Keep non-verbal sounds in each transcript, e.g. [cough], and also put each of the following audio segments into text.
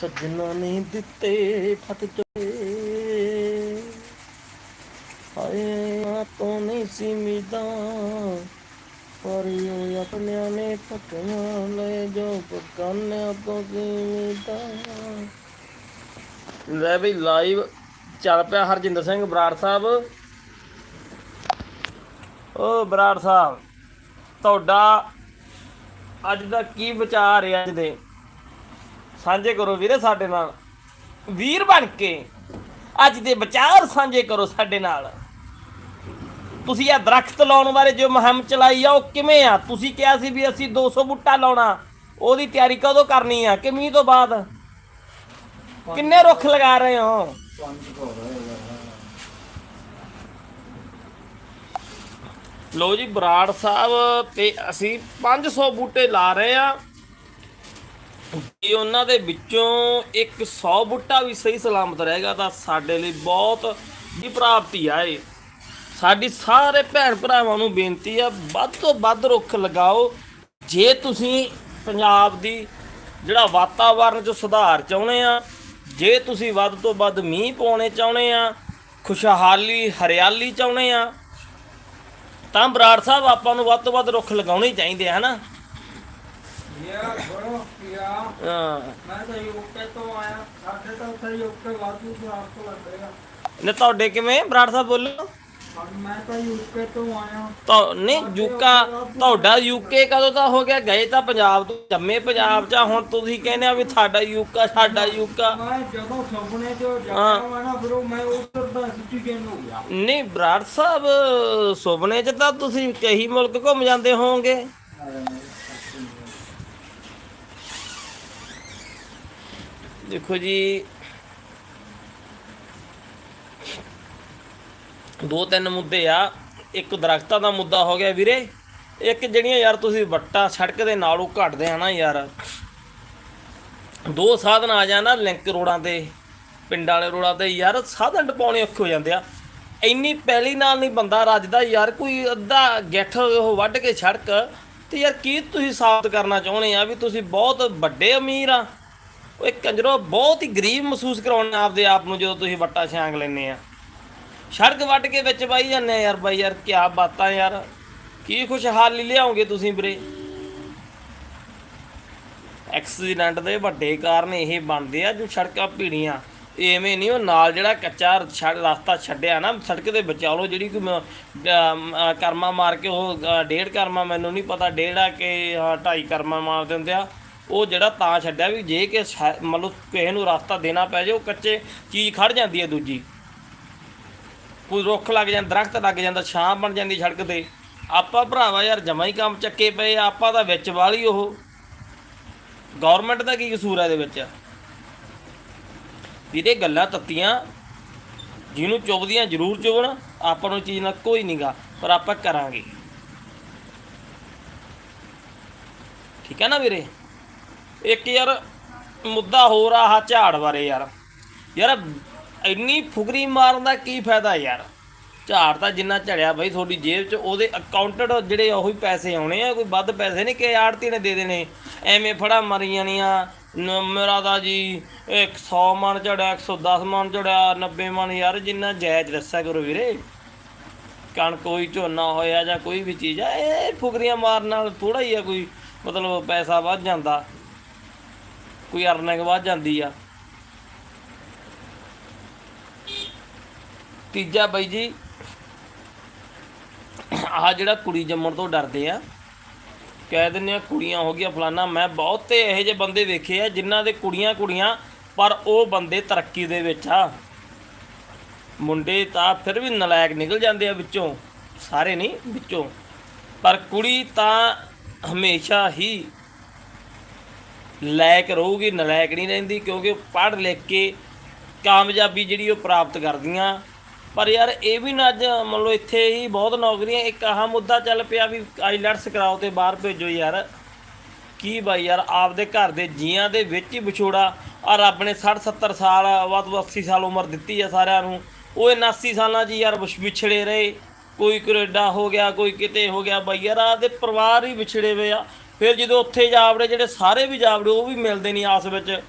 ਸੱਜਣਾ ਨੇ ਦਿੱਤੇ ਫਤ ਚੋਏ ਹਾਏ ਆ ਤੋਂ ਨਹੀਂ ਸੀ ਮਿਦਾ ਪਰ ਇਹ ਆਪਣਿਆਂ ਨੇ ਪੱਕੀਆਂ ਲੈ ਜੋ ਪਕਾਨਿਆਂ ਤੋਂ ਸੀ ਮਿਦਾ ਲੈ ਵੀ ਲਾਈਵ ਚੱਲ ਪਿਆ ਹਰਜਿੰਦਰ ਸਿੰਘ, ਬਰਾੜ ਸਾਹਿਬ। ਓ ਬਰਾੜ ਸਾਹਿਬ, ਤੁਹਾਡਾ ਅੱਜ ਦਾ ਕੀ ਵਿਚਾਰ ਹੈ ਅੱਜ ਦੇ? ਸਾਂਝੇ ਕਰੋ ਵੀਰੇ ਸਾਡੇ ਨਾਲ। ਵੀਰ ਬਣ ਕੇ ਅੱਜ ਦੇ ਵਿਚਾਰ ਸਾਂਝੇ ਕਰੋ ਸਾਡੇ ਨਾਲ। ਤੁਸੀਂ ਇਹ ਦਰਖਤ ਲਾਉਣ ਬਾਰੇ ਜੋ ਮੁਹਿੰਮ ਚਲਾਈ ਆ, ਉਹ ਕਿਵੇਂ ਆ? ਤੁਸੀਂ ਕਿਹਾ ਸੀ ਵੀ ਅਸੀਂ 200 ਬੂਟਾ ਲਾਉਣਾ। ਉਹਦੀ ਤਿਆਰੀ ਕਦੋਂ ਕਰਨੀ ਆ? ਕਿ ਮੀਂਹ ਤੋਂ ਬਾਅਦ? ਕਿੰਨੇ ਰੁੱਖ ਲਗਾ ਰਹੇ ਹੋ? ਲੋ ਜੀ, ਬਰਾੜ ਸਾਹਿਬ, ਤੇ ਅਸੀਂ 500 ਬੂਟੇ ਲਾ ਰਹੇ ਆ। ਜੇ ਉਹਨਾਂ ਦੇ ਵਿੱਚੋਂ ਇੱਕ 100 ਬੂਟਾ ਵੀ ਸਹੀ ਸਲਾਮਤ ਰਹੇਗਾ ਤਾਂ ਸਾਡੇ ਲਈ ਬਹੁਤ ਹੀ ਪ੍ਰਾਪਤੀ ਆ ਇਹ। ਸਾਡੀ ਸਾਰੇ ਭੈਣ ਭਰਾਵਾਂ ਨੂੰ ਬੇਨਤੀ ਆ, ਵੱਧ ਤੋਂ ਵੱਧ ਰੁੱਖ ਲਗਾਓ। ਜੇ ਤੁਸੀਂ ਪੰਜਾਬ ਦੀ ਜਿਹੜਾ ਵਾਤਾਵਰਣ 'ਚ ਸੁਧਾਰ ਚਾਹੁੰਦੇ ਆ, ਜੇ ਤੁਸੀਂ ਵੱਧ ਤੋਂ ਵੱਧ ਮੀਂਹ ਪਾਉਣੇ ਚਾਹੁੰਦੇ ਆ, ਖੁਸ਼ਹਾਲੀ, ਹਰਿਆਲੀ ਚਾਹੁੰਦੇ ਆ, ਤਾਂ ਬਰਾੜ ਸਾਹਿਬ ਆਪਾਂ ਨੂੰ ਵੱਧ ਤੋਂ ਵੱਧ ਰੁੱਖ ਲਗਾਉਣੇ ਚਾਹੀਦੇ ਆ ਹਨਾ ਯਾ ਬਰੋ ਯਾ। ਹਾਂ। ਮੈਂ ਤਾਂ ਯੂਕੇ ਤੋਂ ਆਇਆ। ਸਾਡੇ ਤਾਂ ਉੱਥੇ ਯੂਕੇ ਵਾਧੂ ਸਾਰ ਤੋਂ ਲੱਗੇਗਾ ਨੇ ਤੁਹਾਡੇ ਕਿਵੇਂ ਬਰਾੜ ਸਾਹਿਬ ਬੋਲੋ? ਹੁਣ ਮੈਂ ਤਾਂ ਯੂਕੇ ਤੋਂ ਆਇਆ। ਤਾਂ ਨਹੀਂ ਯੂਕਾ ਤੁਹਾਡਾ ਯੂਕੇ ਕਦੋਂ ਦਾ ਹੋ ਗਿਆ? ਗਏ ਤਾਂ ਪੰਜਾਬ ਤੋਂ। ਜੰਮੇ ਪੰਜਾਬ ਚ ਆ, ਹੁਣ ਤੁਸੀਂ ਕਹਿੰਦੇ ਆ ਵੀ ਤੁਹਾਡਾ ਯੂਕਾ ਸਾਡਾ ਯੂਕਾ? ਮੈਂ ਜਦੋਂ ਸੁਪਨੇ ਚ ਹਾਂ। ਜਾਣਾ ਵਾਣਾ ਫਿਰ ਉਹ ਮੈਂ ਉੱਧਰ ਦਾ ਸਿਟੀਜ਼ਨ ਹੋ ਗਿਆ। ਨਹੀਂ ਬਰਾੜ ਸਾਹਿਬ ਸੁਪਨੇ ਚ ਤਾਂ ਤੁਸੀਂ ਕਈ ਮੁਲਕ ਘੁੰਮ ਜਾਂਦੇ ਹੋਵੋਗੇ। ਦੇਖੋ ਜੀ, ਦੋ ਤਿੰਨ ਮੁੱਦੇ ਆ। ਇੱਕ ਦਰਖਤਾਂ ਦਾ ਮੁੱਦਾ ਹੋ ਗਿਆ ਵੀਰੇ। ਇੱਕ ਜਿਹੜੀਆਂ ਯਾਰ ਤੁਸੀਂ ਵੱਟਾ ਸੜਕ ਦੇ ਨਾਲੋਂ ਘਟਦੇ ਆ ਨਾ ਯਾਰ। ਦੋ ਸਾਧਨ ਆ ਜਾਣਾ ਲਿੰਕ ਰੋਡਾਂ ਤੇ, ਪਿੰਡਾਂ ਵਾਲੇ ਰੋਡਾਂ ਤੇ ਯਾਰ ਸਾਧਨ ਟਪਾਉਣੇ ਔਖੇ ਹੋ ਜਾਂਦੇ ਆ। ਇੰਨੀ ਪਹਿਲੀ ਨਾਲ ਨਹੀਂ ਬੰਦਾ ਰੱਜਦਾ ਯਾਰ, ਕੋਈ ਅੱਧਾ ਗਿੱਠ ਉਹ ਵੱਢ ਕੇ ਸੜਕ। ਤੇ ਯਾਰ ਕੀ ਤੁਸੀਂ ਸਾਬਤ ਕਰਨਾ ਚਾਹੁੰਦੇ ਆ ਵੀ ਤੁਸੀਂ ਬਹੁਤ ਵੱਡੇ ਅਮੀਰ ਆ। ਉਹ ਇੱਕ ਕੰਜਰੋ ਬਹੁਤ ਹੀ ਗਰੀਬ ਮਹਿਸੂਸ ਕਰਾਉਣੇ ਆਪਦੇ ਆਪ ਨੂੰ ਜਦੋਂ ਤੁਸੀਂ ਵੱਟਾ ਛਾਂਗ ਲੈਨੇ ਆ। ਸੜਕ ਵੱਟ ਕੇ ਵਿੱਚ ਬਾਈ ਜਾਂਦੇ ਯਾਰ ਬਾਈ ਯਾਰ ਕੀ ਬਾਤਾਂ ਯਾਰ ਕੀ ਖੁਸ਼ਹਾਲੀ ਲਿਆਉਂਗੇ ਤੁਸੀਂ ਵੀਰੇ? ਐਕਸੀਡੈਂਟ ਦੇ ਵੱਡੇ ਕਾਰਨ ਇਹ ਬਣਦੇ ਆ ਜੋ ਸੜਕਾਂ ਭੀੜੀਆਂ। ਐਵੇਂ ਨਹੀਂ ਉਹ ਨਾਲ ਜਿਹੜਾ ਕੱਚਾ ਰਸਤਾ ਛੱਡਿਆ ਨਾ ਸੜਕ ਦੇ ਬਚਾਓ ਜਿਹੜੀ ਕੋਈ ਕਰਮਾ ਮਾਰ ਕੇ ਉਹ ਡੇਢ ਕਰਮਾ ਮੈਨੂੰ ਨਹੀਂ ਪਤਾ ਡੇਢ ਆ ਕਿ ਹਾਂ, ਢਾਈ ਕਰਮਾ ਮਾਰ ਦਿੰਦੇ ਆ। ਉਹ ਜਿਹੜਾ ਤਾਂ ਛੱਡਿਆ ਵੀ ਜੇ ਕਿ ਸ਼ਾ- ਮਤਲਬ ਕਿਸੇ ਨੂੰ ਰਸਤਾ ਦੇਣਾ ਪੈ ਜਾਏ ਉਹ ਕੱਚੇ ਚੀਜ਼ ਖੜ ਜਾਂਦੀ ਹੈ ਦੂਜੀ। ਕੋਈ ਰੁੱਖ ਲੱਗ ਜਾਂਦਾ ਦਰਖਤ ਲੱਗ ਜਾਂਦਾ, ਛਾਂ ਬਣ ਜਾਂਦੀ ਸੜਕ ਤੇ। ਆਪਾਂ ਭਰਾਵਾ ਯਾਰ ਜਮਾ ਹੀ ਕੰਮ ਚੱਕੇ ਪਏ ਆਪਾਂ ਤਾਂ ਵਿੱਚ ਵਾਲੀ ਉਹ। ਗਵਰਨਮੈਂਟ ਦਾ ਕੀ ਕਸੂਰ ਹੈ ਇਹਦੇ ਵਿੱਚ? ਵੀਰੇ ਗੱਲਾਂ ਤੱਤੀਆਂ, ਜਿਹਨੂੰ ਚੁੱਭਦੀਆਂ ਜ਼ਰੂਰ ਚੁੱਭਣ, ਆਪਾਂ ਨੂੰ ਚੀਜ਼ ਨਾਲ ਕੋਈ ਨਹੀਂਗਾ ਪਰ ਆਪਾਂ ਕਰਾਂਗੇ। ਠੀਕ ਹੈ ਨਾ ਵੀਰੇ? ਇੱਕ ਯਾਰ ਮੁੱਦਾ ਹੋ ਰਹਾ ਝਾੜ ਬਾਰੇ ਯਾਰ। ਯਾਰ ਇੰਨੀ ਫੁਗਰੀ ਮਾਰਨ ਦਾ ਕੀ ਫਾਇਦਾ ਯਾਰ? ਝਾੜ ਤਾਂ ਜਿੰਨਾ ਝੜਿਆ ਬਈ ਤੁਹਾਡੀ ਜੇਬ 'ਚ, ਉਹਦੇ ਅਕਾਊਂਟਡ ਜਿਹੜੇ ਉਹੀ ਪੈਸੇ ਆਉਣੇ ਆ, ਕੋਈ ਵੱਧ ਪੈਸੇ ਨਹੀਂ ਕਿ ਆੜਤੀ ਨੇ ਦੇ ਦੇਣੇ। ਐਵੇਂ ਫੜਾ ਮਰੀ ਜਾਣੀਆਂ, ਨ- ਮੇਰਾ ਤਾਂ ਜੀ 100 ਮਣ ਝੜਿਆ 110 ਮਨ ਝੜਿਆ 90 ਮਨ ਯਾਰ, ਜਿੰਨਾ ਜਾਇਜ਼ ਦੱਸਿਆ ਕਰੋ ਵੀਰੇ। ਕਣਕ ਕੋਈ ਝੋਨਾ ਹੋਇਆ ਜਾਂ ਕੋਈ ਵੀ ਚੀਜ਼ ਆ, ਇਹ ਫੁਕਰੀਆਂ ਮਾਰਨ ਨਾਲ ਥੋੜਾ ਹੀ ਆ ਕੋਈ, ਮਤਲਬ ਪੈਸਾ ਵੱਧ ਜਾਂਦਾ। ਕੋਈ ਅਰਨਿੰਗ ਵੱਧ ਜਾਂਦੀ ਆ। ਤੀਜਾ ਬਾਈ ਜੀ, ਆਹ ਜਿਹੜਾ ਕੁੜੀ ਜੰਮਣ ਤੋਂ ਡਰਦੇ ਆ, ਕਹਿ ਦਿੰਦੇ ਆ, ਕੁੜੀਆਂ ਹੋ ਗਈਆਂ ਫਲਾਨਾ, ਮੈਂ ਬਹੁਤੇ ਇਹੋ ਜਿਹੇ ਬੰਦੇ ਵੇਖੇ ਆ ਜਿਨ੍ਹਾਂ ਦੇ ਕੁੜੀਆਂ ਕੁੜੀਆਂ, ਪਰ ਉਹ ਬੰਦੇ ਤਰੱਕੀ ਦੇ ਵਿੱਚ ਆ। ਮੁੰਡੇ ਤਾਂ ਫਿਰ ਵੀ ਨਲਾਇਕ ਨਿਕਲ ਜਾਂਦੇ ਆ ਵਿੱਚੋਂ, ਸਾਰੇ ਨਹੀਂ, ਵਿੱਚੋਂ। ਪਰ ਕੁੜੀ ਤਾਂ ਹਮੇਸ਼ਾ ਹੀ ਲਾਇਕ ਰਹੂਗੀ, ਨਲਾਇਕ ਨਹੀਂ ਰਹਿੰਦੀ ਕਿਉਂਕਿ ਪੜ੍ਹ ਲਿਖ ਕੇ ਕਾਮਯਾਬੀ ਜਿਹੜੀ ਉਹ ਪ੍ਰਾਪਤ ਕਰਦੀਆਂ। ਪਰ ਯਾਰ ਇਹ ਵੀ ਨਾ ਅੱਜ ਮੰਨ ਲਓ ਇੱਥੇ ਹੀ ਬਹੁਤ ਨੌਕਰੀਆਂ, ਇੱਕ ਆਹ ਮੁੱਦਾ ਚੱਲ ਪਿਆ ਵੀ ਆਈਲੈਟਸ ਕਰਾਓ ਤੇ ਬਾਹਰ ਭੇਜੋ ਯਾਰ। ਕੀ ਬਾਈ ਯਾਰ, ਆਪਦੇ ਘਰ ਦੇ ਜੀਆਂ ਦੇ ਵਿੱਚ ਹੀ ਵਿਛੋੜਾ। ਆ ਰੱਬ ਨੇ 60 70 ਸਾਲ, ਵੱਧ ਤੋਂ 80 ਸਾਲ ਉਮਰ ਦਿੱਤੀ ਆ ਸਾਰਿਆਂ ਨੂੰ। ਉਹ 79 ਸਾਲਾਂ 'ਚ ਯਾਰ ਵਿਛੜੇ ਰਹੇ। ਕੋਈ ਕੈਨੇਡਾ ਹੋ ਗਿਆ, ਕੋਈ ਕਿਤੇ ਹੋ ਗਿਆ। ਬਾਈ ਯਾਰ ਆਪਦੇ ਪਰਿਵਾਰ ਹੀ ਵਿਛੜੇ ਹੋਏ ਆ। ਫਿਰ ਜਦੋਂ ਉੱਥੇ ਜਾਵੜੇ, ਜਿਹੜੇ ਸਾਰੇ ਵੀ ਜਾਵੜੇ, ਉਹ ਵੀ ਮਿਲਦੇ ਨਹੀਂ ਆਸ ਵਿੱਚ।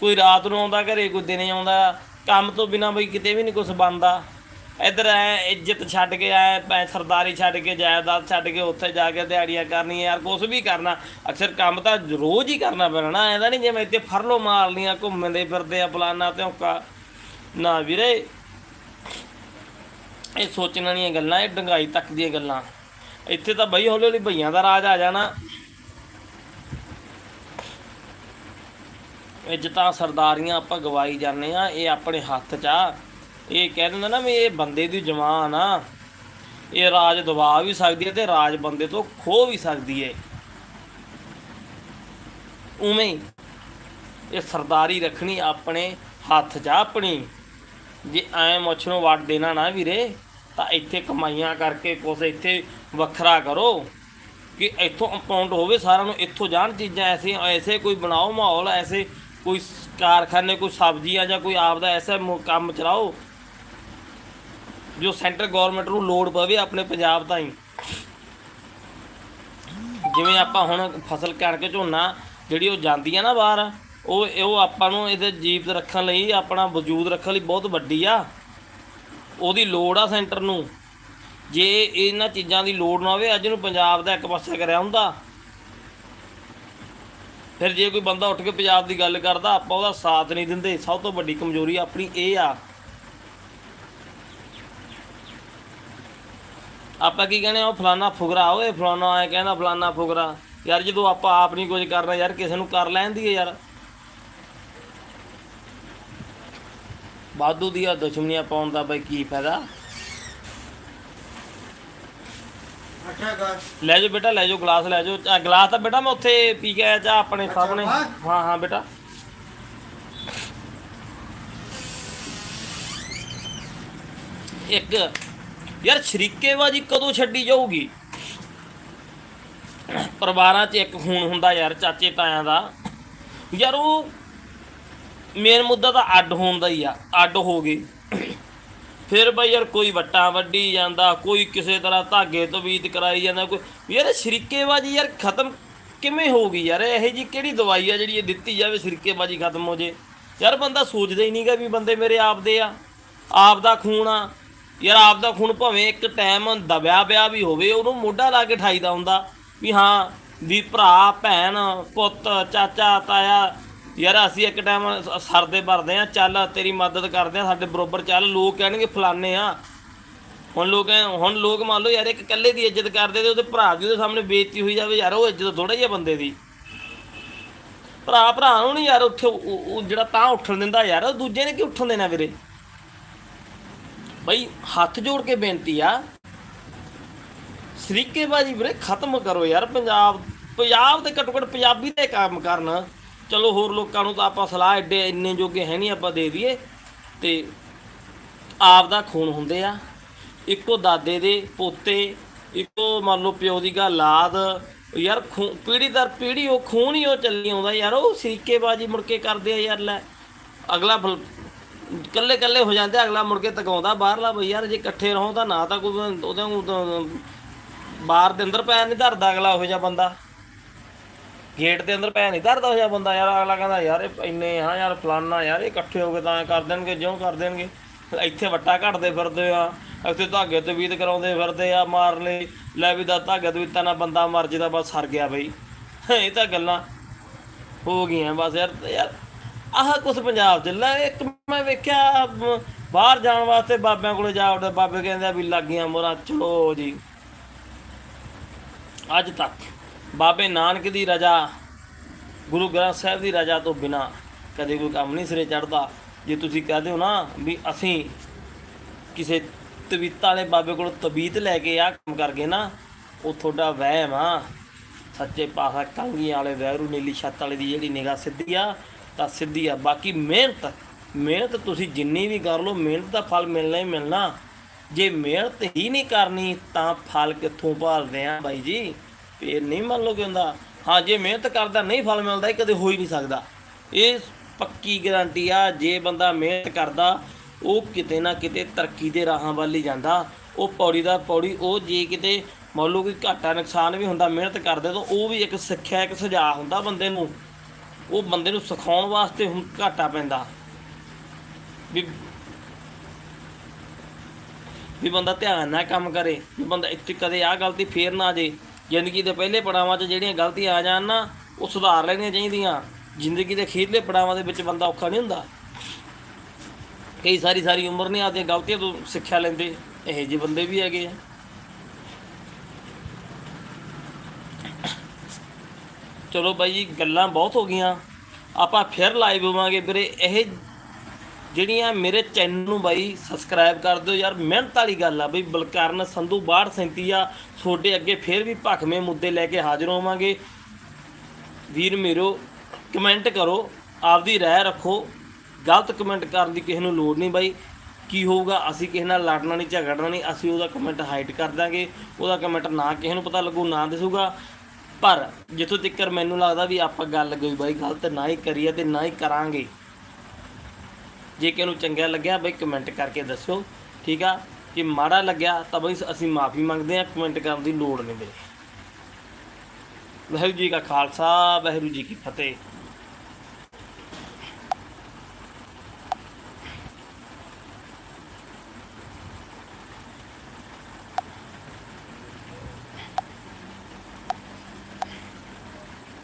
ਕੋਈ ਰਾਤ ਨੂੰ ਆਉਂਦਾ ਘਰੇ, ਕੋਈ ਦਿਨੇ ਆਉਂਦਾ। ਕੰਮ ਤੋਂ ਬਿਨਾ ਬਈ ਕਿਤੇ ਵੀ ਨਹੀਂ ਕੁਝ ਬਣਦਾ। ਇੱਧਰ ਐ ਇੱਜ਼ਤ ਛੱਡ ਕੇ ਐ ਪੈ ਸਰਦਾਰੀ ਛੱਡ ਕੇ, ਜਾਇਦਾਦ ਛੱਡ ਕੇ ਉੱਥੇ ਜਾ ਕੇ ਦਿਹਾੜੀਆਂ ਕਰਨੀਆਂ, ਯਾਰ ਕੁਝ ਵੀ ਕਰਨਾ। ਅਕਸਰ ਕੰਮ ਤਾਂ ਰੋਜ਼ ਹੀ ਕਰਨਾ ਪੈਣਾ। ਨਾ ਐਦਾ ਨਹੀਂ ਜਿਵੇਂ ਇੱਥੇ ਫਰਲੋ ਮਾਰ ਲੀਆਂ ਘੁੰਮਦੇ ਫਿਰਦੇ ਆ ਫਲਾਨਾ ਧੌਂਕਾ। ਨਾ ਵੀਰੇ, ਇਹ ਸੋਚਣ ਵਾਲੀਆਂ ਗੱਲਾਂ, ਇਹ ਡੰਗਾਈ ਤੱਕ ਦੀਆਂ ਗੱਲਾਂ। ਇੱਥੇ ਤਾਂ ਬਈ ਹੌਲੀ ਹੌਲੀ ਭਈਆਂ ਦਾ ਰਾਜ ਆ ਜਾਣਾ। ਇੱਜ਼ਤਾਂ ਸਰਦਾਰੀਆਂ ਆਪਾਂ ਗਵਾਈ ਜਾਂਦੇ ਆ ਇਹ ਆਪਣੇ ਹੱਥ 'ਚ ਆ। ਇਹ ਕਹਿ ਦਿੰਦਾ ਨਾ ਵੀ ਇਹ ਬੰਦੇ ਦੀ ਜਵਾਨ ਆ। ਇਹ ਰਾਜ ਦਬਾ ਵੀ ਸਕਦੀ ਹੈ ਤੇ ਰਾਜ ਬੰਦੇ ਤੋਂ ਖੋ ਵੀ ਸਕਦੀ ਹੈ। ਉਵੇਂ ਇਹ ਸਰਦਾਰੀ ਰੱਖਣੀ ਆਪਣੇ ਹੱਥ 'ਚ ਆ ਆਪਣੀ। ਜੇ ਐ ਮੁੱਛ ਨੂੰ ਵੱਟ ਦੇਣਾ ਨਾ ਵੀਰੇ, ਤਾਂ ਇੱਥੇ ਕਮਾਈਆਂ ਕਰਕੇ ਕੁਛ ਇੱਥੇ ਵੱਖਰਾ ਕਰੋ। ਕਿ ਇੱਥੋਂ ਅਕਾਊਂਟ ਹੋਵੇ, ਸਾਰਿਆਂ ਨੂੰ ਇੱਥੋਂ ਜਾਣ ਚੀਜ਼ਾਂ ਐਸੇ ਐਸੇ ਕੋਈ ਬਣਾਓ ਮਾਹੌਲ, ਐਸੇ ਕੋਈ ਕਾਰਖਾਨੇ, ਕੋਈ ਸਬਜ਼ੀਆਂ ਜਾਂ ਕੋਈ ਆਪਦਾ ਐਸਾ ਕੰਮ ਚਲਾਓ ਜੋ ਸੈਂਟਰ ਗਵਰਨਮੈਂਟ ਨੂੰ ਲੋੜ ਪਵੇ ਆਪਣੇ ਪੰਜਾਬ ਤਾਈਂ। ਜਿਵੇਂ ਆਪਾਂ ਹੁਣ ਫਸਲ ਕਣਕ ਝੋਨਾ ਜਿਹੜੀ ਉਹ ਜਾਂਦੀ ਆ ਨਾ ਬਾਹਰ, ਉਹ ਉਹ ਆਪਾਂ ਨੂੰ ਇਹਦੇ ਜੀਵਤ ਰੱਖਣ ਲਈ, ਆਪਣਾ ਵਜੂਦ ਰੱਖਣ ਲਈ ਬਹੁਤ ਵੱਡੀ ਆ। ਉਹਦੀ ਲੋੜ ਆ ਸੈਂਟਰ ਨੂੰ। ਜੇ ਇਹਨਾਂ ਚੀਜ਼ਾਂ ਦੀ ਲੋੜ ਨਾ ਹੋਵੇ, ਅੱਜ ਨੂੰ ਪੰਜਾਬ ਦਾ ਇੱਕ ਪਾਸੇ ਕਰਿਆ ਹੁੰਦਾ। ਫਿਰ ਜੇ ਕੋਈ ਬੰਦਾ ਉੱਠ ਕੇ ਪੰਜਾਬ ਦੀ ਗੱਲ ਕਰਦਾ, ਆਪਾਂ ਉਹਦਾ ਸਾਥ ਨਹੀਂ ਦਿੰਦੇ। ਸਭ ਤੋਂ ਵੱਡੀ ਕਮਜ਼ੋਰੀ ਆਪਣੀ ਇਹ ਆ। ਆਪਾਂ ਕੀ ਕਹਿੰਦੇ ਆ ਉਹ ਫਲਾਨਾ ਫੁਗਰਾ, ਓਏ ਫਲਾਨਾ ਆਏ ਕਹਿੰਦਾ ਫਲਾਨਾ ਫੁਗਰਾ। ਯਾਰ ਜਦੋਂ ਆਪਾਂ ਆਪ ਨਹੀਂ ਕੁਝ ਕਰਨਾ, ਯਾਰ ਕਿਸੇ ਨੂੰ ਕਰ ਲੈਣ ਦੀ ਯਾਰ। ਬਾਦੂ ਦੀਆਂ ਦੁਸ਼ਮਣੀਆਂ ਪਾਉਣ ਦਾ ਬਈ ਕੀ ਫਾਇਦਾ? ਗਾ ਲੈ ਜਾਓ ਬੇਟਾ ਲੈ ਜਾਓ ਗਲਾਸ ਲੈ ਜਾਓ। ਆ ਗਲਾਸ ਤਾਂ ਬੇਟਾ ਮੈਂ ਉੱਥੇ ਪੀ ਕੇ ਆਇਆ ਚਾਹ ਆਪਣੇ ਸਾਹਮਣੇ? ਹਾਂ ਹਾਂ ਬੇਟਾ। ਇੱਕ ਯਾਰ ਸ਼ਰੀਕੇਬਾਜੀ ਕਦੋਂ ਛੱਡੀ ਜਾਊਗੀ? ਪਰਿਵਾਰਾਂ 'ਚ ਇੱਕ ਖੂਨ ਹੁੰਦਾ ਯਾਰ ਚਾਚੇ ਤਾਇਆਂ ਦਾ। ਯਾਰ ਉਹ ਮੇਨ ਮੁੱਦਾ ਤਾਂ ਅੱਡ ਹੋਣ ਦਾ ਹੀ ਆ ਅੱਡ ਹੋ ਗਏ। ਫਿਰ ਬਈ ਯਾਰ ਕੋਈ ਵੱਟਾਂ ਵੱਢੀ ਜਾਂਦਾ, ਕੋਈ ਕਿਸੇ ਤਰ੍ਹਾਂ ਧਾਗੇ ਤਵੀਤ ਕਰਾਈ ਜਾਂਦਾ, ਕੋਈ ਯਾਰ ਸ਼ਰੀਕੇਬਾਜੀ ਯਾਰ ਖਤਮ ਕਿਵੇਂ ਹੋ ਗਈ ਯਾਰ? ਇਹ ਜੀ ਕਿਹੜੀ ਦਵਾਈ ਆ ਜਿਹੜੀ ਇਹ ਦਿੱਤੀ ਜਾਵੇ ਸ਼ਰੀਕੇਬਾਜੀ ਖਤਮ ਹੋ ਜੇ? ਯਾਰ ਬੰਦਾ ਸੋਚਦਾ ਹੀ ਨਹੀਂਗਾ ਵੀ ਬੰਦੇ ਮੇਰੇ ਆਪ ਦੇ ਆ ਆਪ ਦਾ ਖੂਨ ਆ। ਯਾਰ ਆਪ ਦਾ ਖੂਨ ਭਾਵੇਂ ਇੱਕ ਟਾਈਮ ਦਬਿਆ ਪਿਆ ਵੀ ਹੋਵੇ, ਉਹਨੂੰ ਮੋਢਾ ਲਾ ਕੇ ਠਾਈਦਾ ਹੁੰਦਾ ਵੀ ਹਾਂ ਵੀ ਭਰਾ, ਭੈਣ, ਪੁੱਤ, ਚਾਚਾ, ਤਾਇਆ ਯਾਰ ਅਸੀਂ ਇੱਕ ਟਾਈਮ ਸਰਦੇ ਭਰਦੇ ਆ ਚੱਲ ਤੇਰੀ ਮਦਦ ਕਰਦੇ ਆ ਸਾਡੇ ਬਰੋਬਰ ਚੱਲ, ਲੋਕ ਕਹਿਣਗੇ ਫਲਾਣੇ ਆ। ਹੁਣ ਲੋਕ ਹੁਣ ਲੋਕ ਮੰਨ ਲਓ ਯਾਰ ਇੱਕ ਇਕੱਲੇ ਦੀ ਇੱਜ਼ਤ ਕਰਦੇ ਤੇ ਉਹਦੇ ਭਰਾ ਦੀ ਉਹਦੇ ਸਾਹਮਣੇ ਬੇਇੱਜ਼ਤੀ ਹੋਈ ਜਾਵੇ, ਯਾਰ ਉਹ ਇੱਜ਼ਤ ਥੋੜਾ ਜਿਹਾ ਬੰਦੇ ਦੀ। ਭਰਾ ਭਰਾ ਨੂੰ ਨਹੀਂ ਯਾਰ ਉੱਥੇ ਉਹ ਜਿਹੜਾ ਤਾਂ ਉੱਠਣ ਦਿੰਦਾ ਯਾਰ, ਉਹ ਦੂਜੇ ਨੇ ਕੀ ਉੱਠਣ ਦੇਣਾ ਵੀਰੇ? ਬਈ ਹੱਥ ਜੋੜ ਕੇ ਬੇਨਤੀ ਆ, ਸਰੀਕੇਬਾਜੀ ਵੀਰੇ ਖਤਮ ਕਰੋ ਯਾਰ, ਪੰਜਾਬ ਪੰਜਾਬ ਦੇ ਘੱਟੋ ਘੱਟ ਪੰਜਾਬੀ ਦੇ ਕੰਮ ਕਰਨ। ਚਲੋ ਹੋਰ ਲੋਕਾਂ ਨੂੰ ਤਾਂ ਆਪਾਂ ਸਲਾਹ ਐਡੇ ਇੰਨੇ ਜੋਗੇ ਹੈ ਨਹੀਂ ਆਪਾਂ ਦੇ ਦਈਏ। ਤੇ ਆਪ ਦਾ ਖੂਨ ਹੁੰਦੇ ਆ। ਇੱਕੋ ਦਾਦੇ ਦੇ ਪੋਤੇ, ਇੱਕੋ ਮੰਨ ਲਓ ਪਿਓ ਦੀ ਗੱਲ, ਲਾਦ, ਯਾਰ ਖੂਨ, ਪੀੜੀ ਦਰ ਪੀੜੀ ਉਹ ਖੂਨ ਹੀ ਉਹ ਚੱਲੀ ਆਉਂਦਾ ਯਾਰ, ਉਹ ਸਰੀਕੇਬਾਜੀ ਮੁੜ ਕੇ ਕਰਦੇ ਆ ਯਾਰ ਲੈ। ਅਗਲਾ ਫਲ- ਕੱਲੇ ਕੱਲੇ ਹੋ ਜਾਂਦੇ ਅਗਲਾ ਮੁੜ ਕੇ ਤਕਾਉਂਦਾ ਬਾਹਰਲਾ ਬਈ ਯਾਰ, ਜੇ ਇਕੱਠੇ ਰਹੋ ਤਾਂ ਨਾ ਤਾਂ ਕੋਈ ਉਹਦੇ ਬਾਹਰ ਦੇ ਅੰਦਰ ਪੈਰ ਨਹੀਂ ਧਰਦਾ ਅਗਲਾ, ਉਹੋ ਜਿਹਾ ਬੰਦਾ। ਗੇਟ ਦੇ ਅੰਦਰ ਪੈ ਨਹੀਂ ਧਰਦਾ ਹੋਇਆ ਬੰਦਾ ਯਾਰ, ਅਗਲਾ ਕਹਿੰਦਾ, ਯਾਰ, ਇਹ ਇੰਨੇ ਆ, ਯਾਰ ਫਲਾਨਾ ਯਾਰ, ਇਹ ਇਕੱਠੇ ਹੋ ਕੇ ਤਾਂ ਕਰ ਦੇਣਗੇ, ਜਿਉਂ ਕਰ ਦੇਣਗੇ। ਇੱਥੇ ਵੱਟਾ ਘੜਦੇ ਫਿਰਦੇ ਆ, ਇੱਥੇ ਧਾਗੇ ਤੇ ਵੀਤ ਕਰਾਉਂਦੇ ਫਿਰਦੇ ਆ, ਮਾਰ ਲਈ, ਲੈ ਵੀ ਦਾ ਧਾਗੇ ਤੇ ਵੀਤਾਂ ਨਾਲ ਬੰਦਾ ਮਰ ਜਿਹਦਾ ਬਸ ਸਰ ਗਿਆ ਬਈ। [laughs] ਇਹ ਤਾਂ ਗੱਲਾਂ ਹੋ ਗਈਆਂ ਬਸ ਯਾਰ ਯਾਰ, ਆਹ ਕੁਛ ਪੰਜਾਬ ਚ ਲੈ, ਇੱਕ ਮੈਂ ਵੇਖਿਆ, ਬਾਹਰ ਜਾਣ ਵਾਸਤੇ ਬਾਬਿਆਂ ਕੋਲੇ ਜਾ ਉੱਠਦੇ, ਬਾਬੇ ਕਹਿੰਦੇ ਆ ਵੀ ਲੱਗੀਆਂ ਮੋਰਾ ਚਲੋ ਜੀ। ਅੱਜ ਤੱਕ। ਬਾਬੇ ਨਾਨਕ ਦੀ ਰਜਾ, ਗੁਰੂ ਗ੍ਰੰਥ ਸਾਹਿਬ ਦੀ ਰਜਾ ਤੋਂ ਬਿਨਾ ਕਦੇ ਕੋਈ ਕੰਮ ਨਹੀਂ ਸਿਰੇ ਚੜਦਾ ਜੇ ਤੁਸੀਂ ਕਹਦੇ ਹੋ ਨਾ ਵੀ ਅਸੀਂ ਕਿਸੇ ਤਵੀਤ ਵਾਲੇ ਬਾਬੇ ਕੋਲ ਤਵੀਤ ਲੈ ਕੇ ਆ ਕੰਮ ਕਰ ਗਏ ਨਾ, ਉਹ ਤੁਹਾਡਾ ਵਹਿਮ ਆ। ਸੱਚੇ ਪਾਸਾ ਕਾਂਗੀ ਵਾਲੇ ਵਹਿਰੂ ਨੀਲੀ ਛੱਤ ਵਾਲੇ ਦੀ ਜਿਹੜੀ ਨਿਗਾਹ ਸਿੱਧੀ ਆ, ਤਾਂ ਸਿੱਧੀ ਆ। ਬਾਕੀ ਮਿਹਨਤ ਮਿਹਨਤ ਤੁਸੀਂ ਜਿੰਨੀ ਵੀ ਕਰ ਲਓ, ਮਿਹਨਤ ਦਾ ਫਲ ਮਿਲਣਾ ਹੀ ਮਿਲਣਾ। ਜੇ ਮਿਹਨਤ ਹੀ ਨਹੀਂ ਕਰਨੀ, ਤਾਂ ਫਲ ਕਿੱਥੋਂ ਭਾਲਦੇ ਆ ਬਾਈ ਜੀ? ਫੇਰ ਨਹੀਂ ਮੰਨ ਲਓ ਕਿ ਹੁੰਦਾ। ਹਾਂ, ਜੇ ਮਿਹਨਤ ਕਰਦਾ, ਨਹੀਂ ਫਲ ਮਿਲਦਾ, ਇਹ ਕਦੇ ਹੋ ਹੀ ਨਹੀਂ ਸਕਦਾ। ਇਹ ਪੱਕੀ ਗਾਰੰਟੀ ਆ, ਜੇ ਬੰਦਾ ਮਿਹਨਤ ਕਰਦਾ, ਉਹ ਕਿਤੇ ਨਾ ਕਿਤੇ ਤਰੱਕੀ ਦੇ ਰਾਹਾਂ ਵੱਲ ਹੀ ਜਾਂਦਾ। ਉਹ ਪੌੜੀ ਦਾ ਪੌੜੀ, ਉਹ ਜੇ ਕਿਤੇ ਮੰਨ ਲਓ ਕੋਈ ਘਾਟਾ ਨੁਕਸਾਨ ਵੀ ਹੁੰਦਾ, ਮਿਹਨਤ ਕਰਦੇ ਤਾਂ ਉਹ ਵੀ ਇੱਕ ਸਿੱਖਿਆ, ਇੱਕ ਸੁਝਾਅ ਹੁੰਦਾ ਬੰਦੇ ਨੂੰ। ਉਹ ਬੰਦੇ ਨੂੰ ਸਿਖਾਉਣ ਵਾਸਤੇ ਹੁਣ ਘਾਟਾ ਪੈਂਦਾ। ਵੀ ਵੀ ਬੰਦਾ ਧਿਆਨ ਨਾਲ ਕੰਮ ਕਰੇ। ਵੀ ਬੰਦਾ ਇੱਥੇ ਕਦੇ ਆਹ ਗਲਤੀ ਫੇਰ ਨਾ ਆ ਜੇ। ਜ਼ਿੰਦਗੀ ਦੇ ਪਹਿਲੇ ਪੜਾਵਾਂ 'ਚ ਜਿਹੜੀਆਂ ਗਲਤੀਆਂ ਆ ਜਾਣ ਨਾ, ਉਹ ਸੁਧਾਰ ਲੈਣੀਆਂ ਚਾਹੀਦੀਆਂ। ਜ਼ਿੰਦਗੀ ਦੇ ਅਖੀਰਲੇ ਪੜਾਵਾਂ ਦੇ ਵਿੱਚ ਬੰਦਾ ਔਖਾ ਨਹੀਂ ਹੁੰਦਾ। ਕਈ ਸਾਰੀ ਸਾਰੀ ਉਮਰ ਨਹੀਂ ਆਪਦੀਆਂ ਗਲਤੀਆਂ ਤੋਂ ਸਿੱਖਿਆ ਲੈਂਦੇ। ਇਹੋ ਜਿਹੇ ਬੰਦੇ ਵੀ ਹੈਗੇ ਆ। ਚਲੋ ਬਾਈ ਜੀ, ਗੱਲਾਂ ਬਹੁਤ ਹੋ ਗਈਆਂ। ਆਪਾਂ ਫਿਰ ਲਾਈਵ ਹੋਵਾਂਗੇ ਵੀਰੇ। ਇਹ ਜਿਹੜੀਆਂ ਮੇਰੇ ਚੈਨਲ ਨੂੰ ਬਾਈ ਸਬਸਕ੍ਰਾਈਬ ਕਰ ਦਿਓ ਯਾਰ, ਮਿਹਨਤ ਵਾਲੀ ਗੱਲ ਆ ਬਈ, ਬਲਕਰਨ ਸੰਧੂ 6237 ਆ, ਤੁਹਾਡੇ ਅੱਗੇ ਫਿਰ ਵੀ ਭਖਵੇਂ ਮੁੱਦੇ ਲੈ ਕੇ ਹਾਜ਼ਰ ਹੋਵਾਂਗੇ। ਵੀਰ ਮੇਰੋ ਕਮੈਂਟ ਕਰੋ, ਆਪਦੀ ਰਾਏ ਰੱਖੋ। ਗਲਤ ਕਮੈਂਟ ਕਰਨ ਦੀ ਕਿਸੇ ਨੂੰ ਲੋੜ ਨਹੀਂ ਬਾਈ। ਕੀ ਹੋਊਗਾ, ਅਸੀਂ ਕਿਸੇ ਨਾਲ ਲੜਨਾ ਨਹੀਂ, ਝਗੜਨਾ ਨਹੀਂ, ਅਸੀਂ ਉਹਦਾ ਕਮੈਂਟ ਹਾਈਡ ਕਰ ਦਾਂਗੇ। ਉਹਦਾ ਕਮੈਂਟ ਨਾ ਕਿਸੇ ਨੂੰ ਪਤਾ ਲੱਗੂ, ਨਾ ਦਿਸੂਗਾ। ਪਰ ਜਿੱਥੋਂ ਤੱਕ ਮੈਨੂੰ ਲੱਗਦਾ ਵੀ ਆਪਾਂ ਗੱਲ ਕੋਈ ਬਾਈ ਗਲਤ ਨਾ ਹੀ ਕਰੀਏ ਤੇ ਨਾ ਹੀ ਕਰਾਂਗੇ। ਜੇ ਕਿਸੇ ਨੂੰ ਚੰਗਾ ਲੱਗਿਆ ਬਈ ਕਮੈਂਟ ਕਰਕੇ ਦੱਸਿਓ, ਠੀਕ ਆ? ਜੇ ਮਾੜਾ ਲੱਗਿਆ ਤਾਂ ਬਈ ਅਸੀਂ ਮਾਫੀ ਮੰਗਦੇ ਹਾਂ ਕਮੈਂਟ ਕਰਨ ਦੀ ਲੋੜ ਨਹੀਂ ਮੇਰੇ ਵਾਹਿਗੁਰੂ ਜੀ ਕਾ ਖਾਲਸਾ, ਵਾਹਿਗੁਰੂ ਜੀ ਕੀ ਫਤਿਹ।